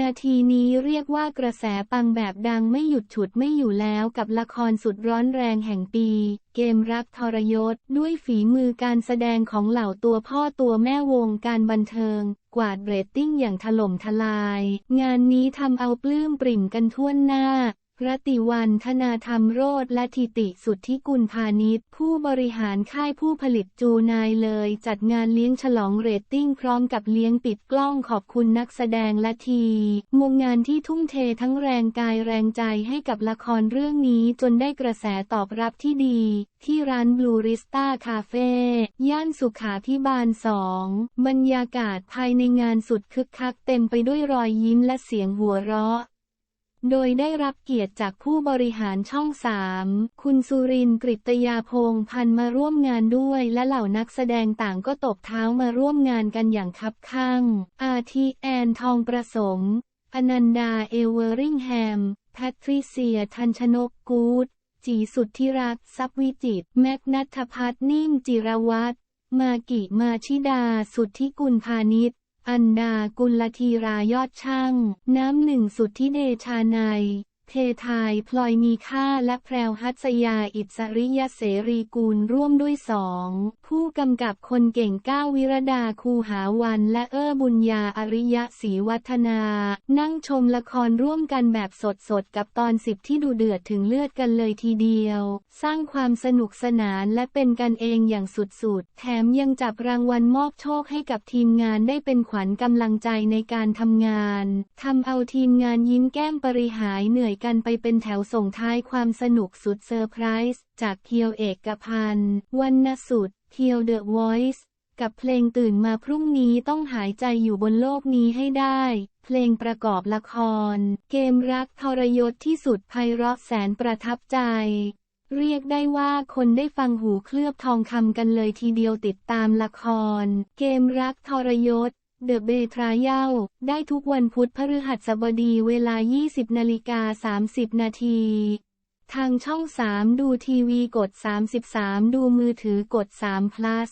นาทีนี้เรียกว่ากระแสปังแบบดังไม่หยุดฉุดไม่อยู่แล้วกับละครสุดร้อนแรงแห่งปี เกมรักทรยศ ด้วยฝีมือการแสดงของเหล่าตัวพ่อตัวแม่วงการบันเทิง กวาดเรตติ้งอย่างถล่มทลาย งานนี้ทำเอาปลื้มปริ่มกันทั่วหน้า รติวันธนาธรรมโรธและทิติสุทธิกุลพาณิชย์ผู้บริหารค่ายผู้ผลิตจูนายเลย จัดงานเลี้ยงฉลองเรตติ้งพร้อมกับเลี้ยงปิดกล้องขอบคุณนักแสดงและทีมงงานที่ทุ่มเททั้งแรงกายแรงใจให้กับละครเรื่องนี้จนได้กระแสตอบรับที่ดี ที่ร้านบลูริสตาคาเฟ่ย่านสุขาพิบาลสองบรรยากาศภายในงานสุดคึกคักเต็มไปด้วยรอยยิ้มและเสียงหัวเราะ โดยได้รับเกียรติจากผู้บริหารช่องสามคุณสุรินทร์กริตยาพงษ์พันมาร่วมงานด้วย และเหล่านักแสดงต่างก็ตบเท้ามาร่วมงานกันอย่างคับคั่งอาทิแอนทองประสม อนันดาเอเวอริงแฮม แพทริเซียทันชนกกูดจีสุดที่รักซับวิจิต แมกนัทพัฒน์นิ่มจิรวัตรมากิมาชิดา สุทธิกุลพาณิชย์ อันดากุลธีรายอดช่าง น้ำหนึ่งสุดที่เดชาใน เทไทยพลอยมีค่าและแพรวฮัสยาอิสริยเสรีกูลร่วมด้วยสองผู้กำกับคนเก่งก้าววิรดาคูหาวันและเอ้อบุญญาอริยะศรีวัฒนา นั่งชมละครร่วมกันแบบสดๆ กับตอนสิบที่ดูเดือดถึงเลือดกันเลยทีเดียว สร้างความสนุกสนานและเป็นกันเองอย่างสุดๆ แถมยังจับรางวัลมอบโชคให้กับทีมงานได้เป็นขวัญกำลังใจในการทำงานทำเอาทีมงานยิ้มแก้มปริหายเหนื่อยกันไปเป็นแถวส่งท้ายความสนุกสุดเซอร์ไพรส์จากเพียวเอกพันธ์วันนสุดเพียวเดอะวอยซ์กับเพลงตื่นมาพรุ่งนี้ต้องหายใจอยู่บนโลกนี้ให้ได้ เพลงประกอบละคร เกมรักทรยศที่สุดไพเราะแสนประทับใจ เรียกได้ว่าคนได้ฟังหูเคลือบทองคำกันเลยทีเดียวติดตามละคร เกมรักทรยศ เดอะเบทรายลได้ทุกวันพุธพฤหัสบดีเวลา 20นาฬิกา30 นาที ทางช่อง 3 ดูทีวีกด 33 ดูมือถือกด3 plus